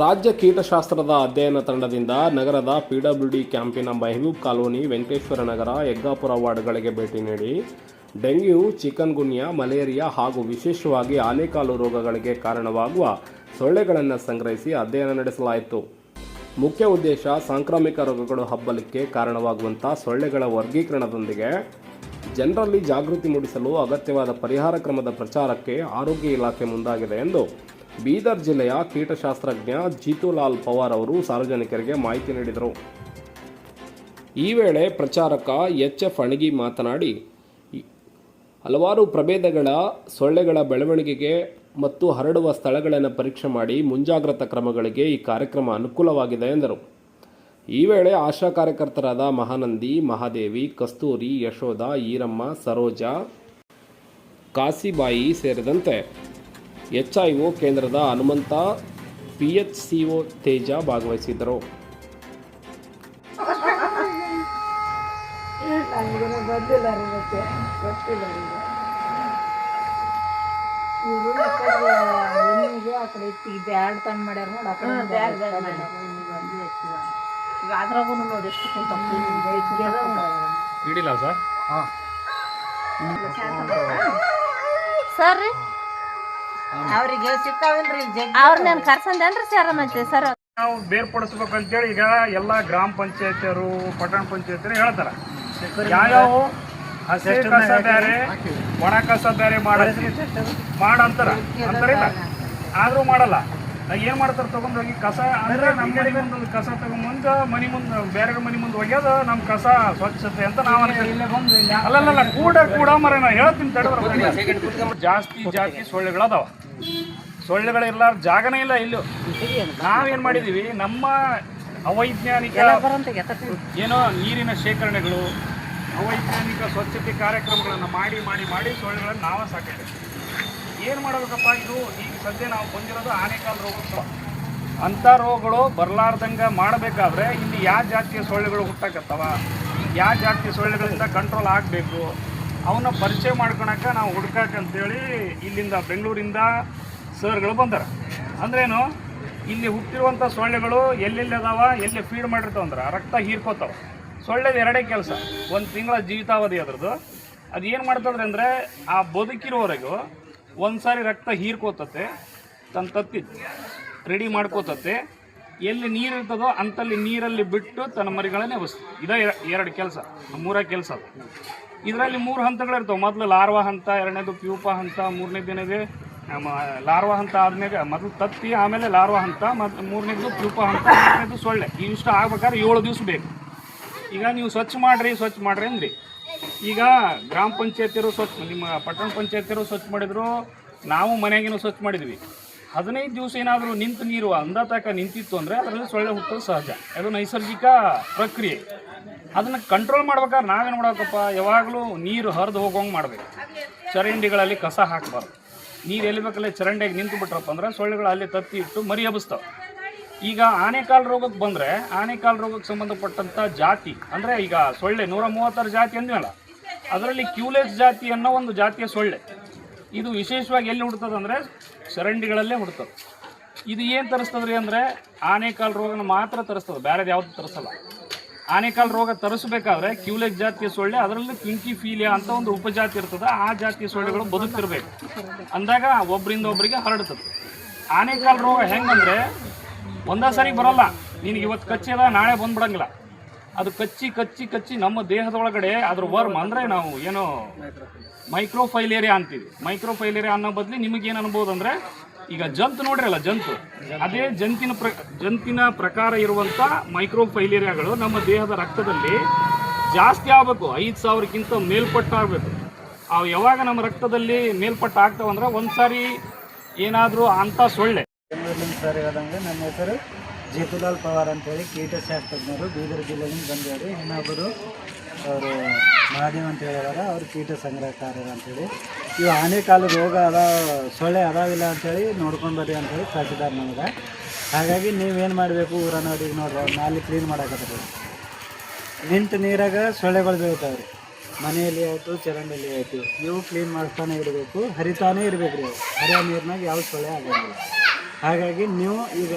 ರಾಜ್ಯ ಕೀಟಶಾಸ್ತ್ರದ ಅಧ್ಯಯನ ತಂಡದಿಂದ ನಗರದ ಪಿಡಬ್ಲ್ಯೂಡಿ ಕ್ಯಾಂಪಿನ ಮೆಹಬೂಬ್ ಕಾಲೋನಿ ವೆಂಕಟೇಶ್ವರ ನಗರ ಯಗ್ಗಾಪುರ ವಾರ್ಡ್ಗಳಿಗೆ ಭೇಟಿ ನೀಡಿ ಡೆಂಗ್ಯೂ, ಚಿಕನ್ ಗುನ್ಯಾ, ಮಲೇರಿಯಾ ಹಾಗೂ ವಿಶೇಷವಾಗಿ ಆನೆಕಾಲು ರೋಗಗಳಿಗೆ ಕಾರಣವಾಗುವ ಸೊಳ್ಳೆಗಳನ್ನು ಸಂಗ್ರಹಿಸಿ ಅಧ್ಯಯನ ನಡೆಸಲಾಯಿತು. ಮುಖ್ಯ ಉದ್ದೇಶ ಸಾಂಕ್ರಾಮಿಕ ರೋಗಗಳು ಹಬ್ಬಲಿಕ್ಕೆ ಕಾರಣವಾಗುವಂಥ ಸೊಳ್ಳೆಗಳ ವರ್ಗೀಕರಣದೊಂದಿಗೆ ಜನರಲ್ಲಿ ಜಾಗೃತಿ ಮೂಡಿಸಲು ಅಗತ್ಯವಾದ ಪರಿಹಾರ ಕ್ರಮದ ಪ್ರಚಾರಕ್ಕೆ ಆರೋಗ್ಯ ಇಲಾಖೆ ಮುಂದಾಗಿದೆ ಎಂದು ಬೀದರ್ ಜಿಲ್ಲೆಯ ಕೀಟಶಾಸ್ತ್ರಜ್ಞ ಜೀತುಲಾಲ್ ಪವಾರ್ ಅವರು ಸಾರ್ವಜನಿಕರಿಗೆ ಮಾಹಿತಿ ನೀಡಿದರು. ಈ ವೇಳೆ ಪ್ರಚಾರಕ ಎಚ್ ಎಫ್ ಅಣಗಿ ಮಾತನಾಡಿ, ಹಲವಾರು ಪ್ರಭೇದಗಳ, ಸೊಳ್ಳೆಗಳ ಬೆಳವಣಿಗೆಗೆ ಮತ್ತು ಹರಡುವ ಸ್ಥಳಗಳನ್ನು ಪರೀಕ್ಷೆ ಮಾಡಿ ಮುಂಜಾಗ್ರತಾ ಕ್ರಮಗಳಿಗೆ ಈ ಕಾರ್ಯಕ್ರಮ ಅನುಕೂಲವಾಗಿದೆ ಎಂದರು. ಈ ವೇಳೆ ಆಶಾ ಕಾರ್ಯಕರ್ತರಾದ ಮಹಾನಂದಿ, ಮಹಾದೇವಿ, ಕಸ್ತೂರಿ, ಯಶೋಧ, ಈರಮ್ಮ, ಸರೋಜ, ಕಾಸಿಬಾಯಿ ಸೇರಿದಂತೆ ಎಚ್ಐಒ ಕೇಂದ್ರದ ಹನುಮಂತ ಪಿ ತೇಜ ಭಾಗವಹಿಸಿದ್ದರು. ಒ ತೇಜ ರೀ ಮತ್ತೆ ಗೊತ್ತಿಲ್ಲ ರೀ ಇವರು ಹೆಣ್ಣಿಗೆ ಆ ಕಡೆ ಇತ್ತು ಈ ಬ್ಯಾಡ್ ತಂದು ಮಾಡ್ಯಾರ ನೋಡಿ ಆ ಕಡೆ ಬ್ಯಾಡ್ ಬ್ಯಾಡ್ ಮಾಡ್ಯಾರ ಈಗ ಅದ್ರಾಗೂ ನೋಡಿ ಎಷ್ಟು ಕುಂತ ಸರ್ ಸರ್ ರೀ ಅವ್ರಿಗೆ ಸಿಕ್ಕಾವಿಲ್ರಿ ಜಗ್ ಅವ್ರ. ನಾನು ಕರ್ಸಂದೇನ್ರಿ ಸರ್ ಮತ್ತೆ ಸರ್ ನಾವು ಬೇರ್ಪಡಿಸ್ಬೇಕು ಅಂತೇಳಿ ಈಗ ಎಲ್ಲ ಗ್ರಾಮ ಪಂಚಾಯತಿಯರು ಪಟ್ಟಣ ಪಂಚಾಯತಿಯರು ಹೇಳ್ತಾರ. ಯಾವ್ಯಾವ ಹಸಿ ಕಸ ಬೇರೆ ಒಣ ಕಸ ಬೇರೆ ಮಾಡ ಮಾಡಂತಾರ. ಅಂತಾರಿಲ್ಲ ಆದ್ರೂ ಮಾಡಲ್ಲ. ಏನ್ ಮಾಡ್ತಾರೆ ತಗೊಂಡ್ ಹೋಗಿ ಕಸ ಅಂದ್ರೆ ನಮ್ಮ ಮನೆ ಮುಂದೆ ಕಸ ತಗೊಂಬಂದು ಮನಿ ಮುಂದೆ ಬೇರೆ ಮನಿ ಮುಂದೆ ಒಗ್ಯೋದು ನಮ್ಮ ಕಸ ಸ್ವಚ್ಛತೆ ಅಂತ ನಾವು ಅಲ್ಲಲ್ಲ ಕೂಡ ಕೂಡ ಮರ ನಾ ಹೇಳ್ತೀನಿ ತಡೆದ್ರ ಜಾಸ್ತಿ ಜಾತಿ ಸೊಳ್ಳೆಗಳದಾವ. ಸೊಳ್ಳೆಗಳಿರ್ಲಾರ ಜಾಗನೇ ಇಲ್ಲ ಇಲ್ಲೂ. ನಾವೇನ್ ಮಾಡಿದೀವಿ ನಮ್ಮ ಅವೈಜ್ಞಾನಿಕ ಏನೋ ನೀರಿನ ಶೇಖರಣೆಗಳು ಅವೈಜ್ಞಾನಿಕ ಸ್ವಚ್ಛತೆ ಕಾರ್ಯಕ್ರಮಗಳನ್ನು ಮಾಡಿ ಮಾಡಿ ಮಾಡಿ ಸೊಳ್ಳೆಗಳನ್ನು ನಾವೇ ಸಾಕಿದ್ದೀವಿ. ಏನು ಮಾಡಬೇಕಪ್ಪ ಇದು? ಈಗ ಸದ್ಯ ನಾವು ಬಂದಿರೋದು ಆನೆಕಾಲ್ ರೋಗೋತ್ಸವ ಅಂಥ ರೋಗಗಳು ಬರಲಾರ್ದಂಗ ಮಾಡಬೇಕಾದ್ರೆ ಇಲ್ಲಿ ಯಾವ ಜಾತಿಯ ಸೊಳ್ಳೆಗಳು ಹುಟ್ಟಕತ್ತವ? ಯಾವ ಜಾತಿಯ ಸೊಳ್ಳೆಗಳಿಂದ ಕಂಟ್ರೋಲ್ ಆಗಬೇಕು? ಅವನ್ನ ಪರಿಚಯ ಮಾಡ್ಕೊಳಕ್ಕೆ ನಾವು ಹುಡ್ಕಕ್ಕಂತೇಳಿ ಇಲ್ಲಿಂದ ಬೆಂಗಳೂರಿಂದ ಸರ್ಗಳು ಬಂದಾರ. ಅಂದ್ರೇನು, ಇಲ್ಲಿ ಹುಟ್ಟಿರುವಂಥ ಸೊಳ್ಳೆಗಳು ಎಲ್ಲೆಲ್ಲಿ ಅದಾವ, ಎಲ್ಲಿ ಫೀಡ್ ಮಾಡಿರ್ತಾವ ಅಂದ್ರೆ ರಕ್ತ ಹೀರ್ಕೋತಾವ. ಸೊಳ್ಳೆದು ಎರಡೇ ಕೆಲಸ. ಒಂದು ತಿಂಗಳ ಜೀವಿತಾವಧಿ ಅದ್ರದ್ದು. ಅದು ಏನು ಮಾಡ್ತದ್ರೆ ಅಂದರೆ ಆ ಬದುಕಿರೋವರೆಗೂ ಒಂದು ಸಾರಿ ರಕ್ತ ಹೀರ್ಕೋತತೆ ತನ್ನ ತತ್ತಿ ರೆಡಿ ಮಾಡ್ಕೋತತೆ. ಎಲ್ಲಿ ನೀರು ಇರ್ತದೋ ಅಂತಲ್ಲಿ ನೀರಲ್ಲಿ ಬಿಟ್ಟು ತನ್ನ ಮರಿಗಳನ್ನೇ ಎಬ್ಬಿಸ್ತದೆ ಇದೇ ಎರಡು ಕೆಲಸ, ಮೂರ ಕೆಲಸ ಇದರಲ್ಲಿ ಮೂರು ಹಂತಗಳಿರ್ತವೆ ಮೊದಲು ಲಾರ್ವಾ ಹಂತ, ಎರಡನೇದು ಪ್ಯೂಪ ಹಂತ ಮೂರನೇ ನಮ್ಮ ಲಾರ್ವಾ ಹಂತ ಆದ್ಮೇಲೆ, ಮೊದಲು ತತ್ತಿ, ಆಮೇಲೆ ಲಾರ್ವಾ ಹಂತ ಮತ್ತು ಮೂರನೇದು ಪ್ಯೂಪ ಹಂತ ಮೂರನೇದು ಸೊಳ್ಳೆ. ಇವಿಷ್ಟು ಆಗ್ಬೇಕಾದ್ರೆ ಏಳು ದಿವಸ ಬೇಕು. ಈಗ ನೀವು ಸ್ವಚ್ಛ ಮಾಡ್ರಿ ಸ್ವಚ್ಛ ಮಾಡ್ರಿ ಅಂದ್ರಿ. ಈಗ ಗ್ರಾಮ ಪಂಚಾಯತಿಯರು ಸ್ವಚ್ಛ, ನಿಮ್ಮ ಪಟ್ಟಣ ಪಂಚಾಯತಿಯರು ಸ್ವಚ್ಛ ಮಾಡಿದ್ರು, ನಾವು ಮನೆಯಾಗಿನೂ ಸ್ವಚ್ಛ ಮಾಡಿದ್ವಿ. ಹದಿನೈದು ದಿವಸ ಏನಾದರೂ ನಿಂತು ನೀರು ಅಂದಾತಕ ನಿಂತಿತ್ತು ಅಂದರೆ ಅದರಲ್ಲಿ ಸೊಳ್ಳೆ ಹುಟ್ಟೋದು ಸಹಜ. ಅದು ನೈಸರ್ಗಿಕ ಪ್ರಕ್ರಿಯೆ. ಅದನ್ನು ಕಂಟ್ರೋಲ್ ಮಾಡ್ಬೇಕಾದ್ರೆ ನಾವೇನು ಮಾಡ್ಬೇಕಪ್ಪ? ಯಾವಾಗಲೂ ನೀರು ಹರಿದು ಹೋಗೋಂಗೆ ಮಾಡಬೇಕು. ಚರಂಡಿಗಳಲ್ಲಿ ಕಸ ಹಾಕಬಾರ್ದು. ನೀರು ಎಲ್ಲಿ ಬೇಕಲ್ಲೇ ಚರಂಡಿಯಾಗಿ ನಿಂತು ಬಿಟ್ರಪ್ಪ ಅಂದ್ರೆ ಸೊಳ್ಳೆಗಳು ಅಲ್ಲಿ ತತ್ತಿ ಇಟ್ಟು ಮರಿ ಹಬ್ಬಿಸ್ತಾವೆ ಈಗ ಆನೆಕಾಲ್ ರೋಗಕ್ಕೆ ಬಂದರೆ ಆನೆಕಾಲ್ ರೋಗಕ್ಕೆ ಸಂಬಂಧಪಟ್ಟಂಥ ಜಾತಿ, ಅಂದರೆ ಈಗ ಸೊಳ್ಳೆ, ನೂರ ಮೂವತ್ತಾರು ಜಾತಿ ಅಂದ್ಮೇಲೆ ಅದರಲ್ಲಿ ಕ್ಯೂಲೆಸ್ ಜಾತಿ ಅನ್ನೋ ಒಂದು ಜಾತಿಯ ಸೊಳ್ಳೆ. ಇದು ವಿಶೇಷವಾಗಿ ಎಲ್ಲಿ ಹುಡ್ತದೆ ಅಂದರೆ ಚರಂಡಿಗಳಲ್ಲೇ ಹುಡ್ತದೆ. ಇದು ಏನು ತರಿಸ್ತದ್ರಿ ಅಂದರೆ ಆನೆಕಾಲ್ ರೋಗನ ಮಾತ್ರ ತರಿಸ್ತದೆ ಬೇರೆದು ಯಾವುದು ತರಿಸಲ್ಲ. ಆನೆಕಾಲ್ ರೋಗ ತರಿಸ್ಬೇಕಾದ್ರೆ ಕ್ಯೂಲೆಕ್ ಜಾತಿಯ ಸೊಳ್ಳೆ, ಅದರಲ್ಲಿ ಪಿಂಕಿ ಫೀಲಿಯಾ ಅಂತ ಒಂದು ಉಪಜಾತಿ ಇರ್ತದೆ, ಆ ಜಾತಿಯ ಸೊಳ್ಳೆಗಳು ಬದುಕ್ತಿರ್ಬೇಕು. ಅಂದಾಗ ಒಬ್ಬರಿಂದ ಒಬ್ಬರಿಗೆ ಹರಡ್ತದೆ. ಆನೆಕಾಲ್ ರೋಗ ಹೆಂಗಂದ್ರೆ ಒಂದೇ ಸಾರಿ ಬರಲ್ಲ. ನಿನಗೆ ಇವತ್ತು ಕಚ್ಚಿದ ನಾಳೆ ಬಂದ್ಬಿಡಂಗಿಲ್ಲ. ಅದು ಕಚ್ಚಿ ಕಚ್ಚಿ ಕಚ್ಚಿ ನಮ್ಮ ದೇಹದೊಳಗಡೆ ಅದ್ರ ವರ್ಮ್ ಅಂದರೆ ನಾವು ಏನೋ ಮೈಕ್ರೋಫೈಲೇರಿಯಾ ಅಂತೀವಿ. ಮೈಕ್ರೋಫೈಲೇರಿಯಾ ಅನ್ನೋ ಬದಲಿ ನಿಮಗೇನು ಅನ್ಬೋದು ಅಂದರೆ, ಈಗ ಜಂತು ನೋಡ್ರಲ್ಲ ಜಂತು. ಅದೇ ಜಂತಿನ ಪ್ರ, ಜಂತಿನ ಪ್ರಕಾರ ಇರುವಂಥ ಮೈಕ್ರೋಫೈಲೇರಿಯಾಗಳು ನಮ್ಮ ದೇಹದ ರಕ್ತದಲ್ಲಿ ಜಾಸ್ತಿ ಆಗಬೇಕು. ಐದು ಸಾವಿರಕ್ಕಿಂತ ಮೇಲ್ಪಟ್ಟಾಗಬೇಕು. ಅವು ಯಾವಾಗ ನಮ್ಮ ರಕ್ತದಲ್ಲಿ ಮೇಲ್ಪಟ್ಟು ಆಗ್ತಾವಂದ್ರೆ ಒಂದು ಸಾರಿ ಏನಾದರೂ ಅಂಥ ಸೊಳ್ಳೆ ಸರ್ ಹೇಳ್ದಂಗೆ ನನ್ನ ಹೆಸರು ಜೇತುಲಾಲ್ ಪವಾರ್ ಅಂತೇಳಿ ಕೀಟಶಾಸ್ತ್ರಜ್ಞರು ಬೀದರ್ ಜಿಲ್ಲೆಯಿಂದ ಬಂದಿದ್ದಾರೆ ಇನ್ನೊಬ್ಬರು ಅವರು ಮಹಾದೇವ್ ಅಂತ ಹೇಳಿದಾರ ಅವರು ಕೀಟ ಸಂಗ್ರಹಕಾರರು ಅಂತೇಳಿ. ಇವು ಆನೆಕಾಲು ರೋಗ ಅದ, ಸೊಳ್ಳೆ ಅದಾವಿಲ್ಲ ಅಂತೇಳಿ ನೋಡ್ಕೊಂಡು ಬರ್ರಿ ಅಂತೇಳಿ ಕಳಿಸಿದ್ದಾರೆ ನಮಗೆ. ಹಾಗಾಗಿ ನೀವೇನು ಮಾಡಬೇಕು ಊರನವ್ರಿಗೆ ನೋಡಿ ನೋಡ್ರಿ ನಾಲಿ ಕ್ಲೀನ್ ಮಾಡಕತ್ತಾರೆ. ನಿಂತ ನೀರಾಗ ಸೊಳ್ಳೆಗಳು ಬೀಳ್ತಾವೆ ರೀ ಮನೆಯಲ್ಲಿ ಆಯಿತು, ಚರಂಡಿಯಲ್ಲಿ ಆಯಿತು. ಇವು ಕ್ಲೀನ್ ಮಾಡ್ತಾನೆ ಇರಬೇಕು, ಹರಿತಾನೇ ಇರಬೇಕು ರೀ ಹರಿಯೋ ನೀರಿನಾಗ ಯಾವ ಸೊಳ್ಳೆ ಆಗಂಗಿಲ್ಲ ಹಾಗಾಗಿ ನೀವು ಈಗ